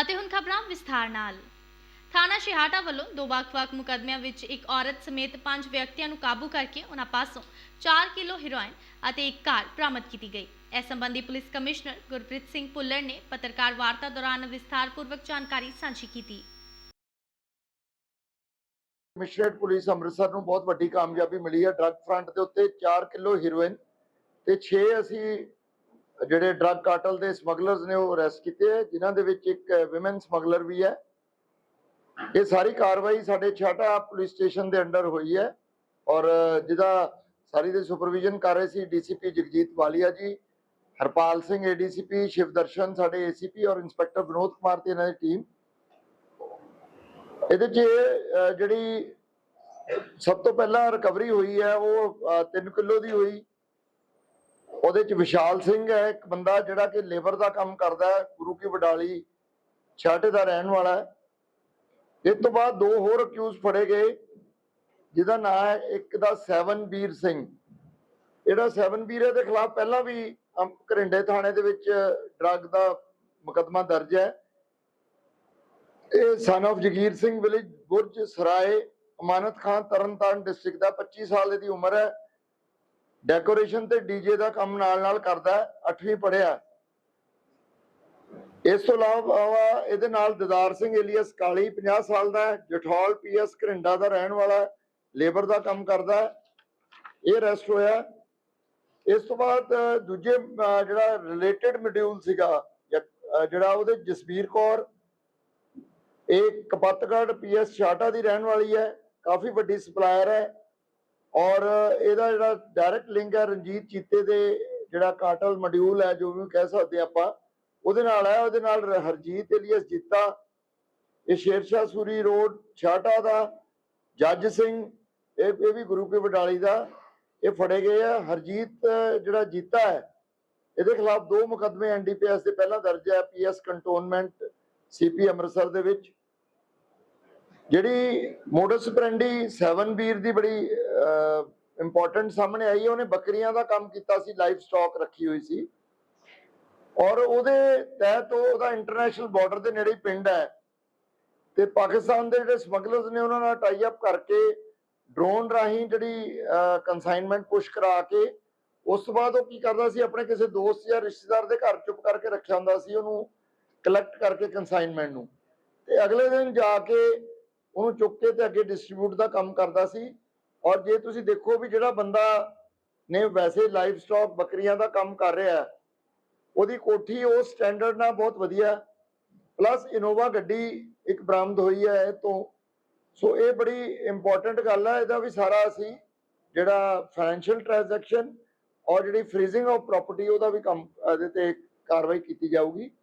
ਅਤੇ ਹੁਣ ਖਬਰਾਂ ਵਿਸਥਾਰ ਨਾਲ। ਥਾਣਾ ਸ਼ਿਹਾਟਾ ਵੱਲੋਂ ਦੋ ਵੱਖ-ਵੱਖ ਮੁਕੱਦਮਿਆਂ ਵਿੱਚ ਇੱਕ ਔਰਤ ਸਮੇਤ ਪੰਜ ਵਿਅਕਤੀਆਂ ਨੂੰ ਕਾਬੂ ਕਰਕੇ ਉਹਨਾਂ ਪਾਸੋਂ 4 ਕਿਲੋ ਹੈਰੋਇਨ ਅਤੇ ਇੱਕ ਕਾਰ ਬਰਾਮਦ ਕੀਤੀ ਗਈ। ਇਸ ਸੰਬੰਧੀ ਪੁਲਿਸ ਕਮਿਸ਼ਨਰ ਗੁਰਪ੍ਰੀਤ ਸਿੰਘ ਭੁੱਲਰ ਨੇ ਪੱਤਰਕਾਰ ਵਾਰਤਾ ਦੌਰਾਨ ਵਿਸਥਾਰਪੂਰਵਕ ਜਾਣਕਾਰੀ ਸਾਂਝੀ ਕੀਤੀ। ਕਮਿਸ਼ਨਰੇਟ ਪੁਲਿਸ ਅੰਮ੍ਰਿਤਸਰ ਨੂੰ ਬਹੁਤ ਵੱਡੀ ਕਾਮਯਾਬੀ ਮਿਲੀ ਹੈ। ਡਰੱਗ ਫਰੰਟ ਦੇ ਉੱਤੇ 4 ਕਿਲੋ ਹੀਰੋਇਨ ਤੇ 6 ਅਸੀਂ ਜਿਹੜੇ ਡਰੱਗ ਕਾਰਟਲ ਦੇ ਸਮਗਲਰਸ ਨੇ ਉਹ ਅਰੈਸਟ ਕੀਤੇ ਹੈ, ਜਿਨ੍ਹਾਂ ਦੇ ਵਿੱਚ ਇੱਕ ਔਮਨ ਸਮਗਲਰ ਵੀ ਹੈ। ਇਹ ਸਾਰੀ ਕਾਰਵਾਈ ਸਾਡੇ ਛਾਟਾ ਪੁਲਿਸ ਸਟੇਸ਼ਨ ਦੇ ਅੰਡਰ ਹੋਈ ਹੈ ਔਰ ਜਿਹਦਾ ਸਾਰੀ ਦੇ ਸੁਪਰਵਿਜ਼ਨ ਕਰ ਰਹੇ ਸੀ ਡੀਸੀਪੀ ਜਗਜੀਤ ਵਾਲੀਆ ਜੀ, ਹਰਪਾਲ ਸਿੰਘ ਏਡੀਸੀਪੀ ਸ਼ਿਵਦਰਸ਼ਨ ਸਾਡੇ ਏਸੀਪੀ ਔਰ ਇੰਸਪੈਕਟਰ ਵਿਨੋਦ ਕੁਮਾਰ ਤੇ ਇਹਨਾਂ ਦੀ ਟੀਮ ਇਹਦੇ 'ਚ ਜਿਹੜੀ ਸਭ ਤੋਂ ਪਹਿਲਾਂ ਰਿਕਵਰੀ ਹੋਈ ਹੈ, ਉਹ 3 ਕਿਲੋ ਦੀ ਹੋਈ। ਉਹਦੇ 'ਚ ਵਿਸ਼ਾਲ ਸਿੰਘ ਹੈ, ਇੱਕ ਬੰਦਾ ਜਿਹੜਾ ਕਿ ਲੇਬਰ ਦਾ ਕੰਮ ਕਰਦਾ ਹੈ, ਗੁਰੂ ਕੀ ਵਡਾਲੀ, ਛਾਟੇ ਦਾ ਰਹਿਣ ਵਾਲਾ ਹੈ। ਇਸ ਤੋਂ ਬਾਅਦ ਦੋ ਹੋਰ ਅਕਿਊਜ਼ ਫੜੇ ਗਏ, ਜਿਹਦਾ ਨਾਮ ਹੈ ਇੱਕ ਦਾ ਸੈਵਨ ਵੀਰ ਸਿੰਘ। ਜਿਹੜਾ ਸੈਵਨ ਦੇ ਖਿਲਾਫ ਪਹਿਲਾਂ ਵੀ ਘਰਿੰਡੇ ਥਾਣੇ ਦੇ ਵਿੱਚ ਡਰੱਗ ਦਾ ਮੁਕਦਮਾ ਦਰਜ ਹੈ। ਇਹ son of Jagir Singh village Burj Sarai, Amanat Khan, Tarn Taran district ਦਾ 25 ਸਾਲ ਦੀ ਉਮਰ ਹੈ। ਡੈਕੋਰੇਸ਼ਨ ਤੇ ਡੀਜੇ ਦਾ ਕੰਮ ਨਾਲ ਨਾਲ ਕਰਦਾ ਹੈ 8ਵੀਂ ਪੜ੍ਹਿਆ ਇਸ ਤੋਂ ਇਲਾਵਾ ਇਹਦੇ ਨਾਲ ਦਿਦਾਰ ਸਿੰਘ ਏਲੀਅਸ ਕਾਲੀ 50 ਸਾਲ ਦਾ ਹੈ, ਜਠੌਲ ਪੀਐਸ ਘਰਿੰਡਾ ਦਾ ਰਹਿਣ ਵਾਲਾ ਹੈ, ਲੇਬਰ ਦਾ ਕੰਮ ਕਰਦਾ ਹੈ। ਇਹ ਅਰੈਸਟ ਹੋਇਆ ਇਸ ਤੋਂ ਬਾਅਦ ਦੂਜੇ ਜਿਹੜਾ ਰਿਲੇਟਡ ਮੋਡਿਊਲ ਸੀਗਾ ਜਿਹੜਾ ਉਹਦੇ ਜਸਵੀਰ ਕੌਰ, ਇਹ ਕਪੱਤਗੜ ਪੀਐਸ ਛਾਟਾ ਦੀ ਰਹਿਣ ਵਾਲੀ ਹੈ, ਕਾਫੀ ਵੱਡੀ ਸਪਲਾਇਰ ਹੈ। ਔਰ ਇਹਦਾ ਜਿਹੜਾ ਡਾਇਰੈਕਟ ਲਿੰਕ ਹੈ ਰਣਜੀਤ ਚੀਤੇ ਦੇ ਜਿਹੜਾ ਕਾਟਲ ਮੋਡਿਊਲ ਹੈ, ਜੋ ਵੀ ਕਹਿ ਸਕਦੇ ਆਪਾਂ, ਉਹਦੇ ਨਾਲ ਹੈ, ਉਹਦੇ ਨਾਲ ਹਰਜੀਤ ਏਲੀਅਸ ਜੀਤਾ, ਇਹ ਸ਼ੇਰਸ਼ਾਹ ਸੂਰੀ ਰੋਡ, ਛਾਟਾ ਦਾ, ਜੱਜ ਸਿੰਘ, ਇਹ ਇਹ ਵੀ ਗੁਰੂ ਕੀ ਵਡਾਲੀ ਦਾ, ਇਹ ਫੜੇ ਗਏ ਆ। ਹਰਜੀਤ ਜਿਹੜਾ ਜੀਤਾ ਹੈ, ਇਹਦੇ ਖਿਲਾਫ ਦੋ ਮੁਕੱਦਮੇ ਐਨਡੀਪੀਐਸ ਦੇ ਪਹਿਲਾਂ ਦਰਜ ਹੈ ਪੀਐਸ ਕੰਟੋਨਮੈਂਟ ਸੀਪੀ ਅੰਮ੍ਰਿਤਸਰ ਦੇ ਵਿੱਚ। ਜਿਹੜੀ ਮੋਡਸ ਪ੍ਰੈਂਡੀ 7 ਵੀਰ ਦੀ ਬੜੀ ਇੰਪੋਰਟੈਂਟ ਸਾਹਮਣੇ ਆਈ ਹੈ ਉਹਨੇ ਬੱਕਰੀਆਂ ਦਾ ਕੰਮ ਕੀਤਾ ਸੀ ਲਾਈਵ ਸਟਾਕ ਰੱਖੀ ਹੋਈ ਸੀ। ਔਰ ਉਹਦੇ ਤਹਿਤ ਉਹਦਾ ਇੰਟਰਨੈਸ਼ਨਲ ਬਾਰਡਰ ਦੇ ਨੇੜੇ ਪਿੰਡ ਹੈ। ਤੇ ਪਾਕਿਸਤਾਨ ਦੇ ਜਿਹੜੇ ਸਮਗਲਰਸ ਨੇ, ਉਹਨਾਂ ਨਾਲ ਟਾਈ ਅਪ ਕਰਕੇ ਡਰੋਨ ਰਾਹੀਂ ਜਿਹੜੀ ਕਨਸਾਈਨਮੈਂਟ ਪੁਸ਼ ਕਰਾ ਕੇ, ਉਸ ਤੋਂ ਬਾਅਦ ਉਹ ਕੀ ਕਰਦਾ ਸੀ, ਆਪਣੇ ਕਿਸੇ ਦੋਸਤ ਜਾਂ ਰਿਸ਼ਤੇਦਾਰ ਦੇ ਘਰ ਚੁੱਪ ਕਰਕੇ ਰੱਖਿਆ ਹੁੰਦਾ ਸੀ, ਉਹਨੂੰ ਕਲੈਕਟ ਕਰਕੇ ਕਨਸਾਈਨਮੈਂਟ ਨੂੰ। ਤੇ ਅਗਲੇ ਦਿਨ ਜਾ ਕੇ ਉਹਨੂੰ ਚੁੱਕ ਕੇ ਤੇ ਅੱਗੇ ਡਿਸਟ੍ਰੀਬਿਊਟ ਦਾ ਕੰਮ ਕਰਦਾ ਸੀ। ਔਰ ਜੇ ਤੁਸੀਂ ਦੇਖੋ ਵੀ ਜਿਹੜਾ ਬੰਦਾ ਨੇ ਵੈਸੇ ਲਾਈਵ ਸਟਾਕ ਬੱਕਰੀਆਂ ਦਾ ਕੰਮ ਕਰ ਰਿਹਾ ਉਹਦੀ ਕੋਠੀ ਉਸ ਸਟੈਂਡਰਡ ਨਾਲ ਬਹੁਤ ਵਧੀਆ ਪਲੱਸ ਇਨੋਵਾ ਗੱਡੀ ਇੱਕ ਬਰਾਮਦ ਹੋਈ ਹੈ ਤੋਂ। ਸੋ ਇਹ ਬੜੀ ਇੰਪੋਰਟੈਂਟ ਗੱਲ ਹੈ, ਇਹਦਾ ਵੀ ਸਾਰਾ ਅਸੀਂ ਜਿਹੜਾ ਫਾਈਨੈਂਸ਼ੀਅਲ ਟ੍ਰਾਂਜੈਕਸ਼ਨ ਔਰ ਜਿਹੜੀ ਫ੍ਰੀਜ਼ਿੰਗ ਆਫ ਪ੍ਰਾਪਰਟੀ ਉਹਦਾ ਵੀ ਕੰਮ, ਇਹਦੇ ਤੇ ਕਾਰਵਾਈ ਕੀਤੀ ਜਾਊਗੀ।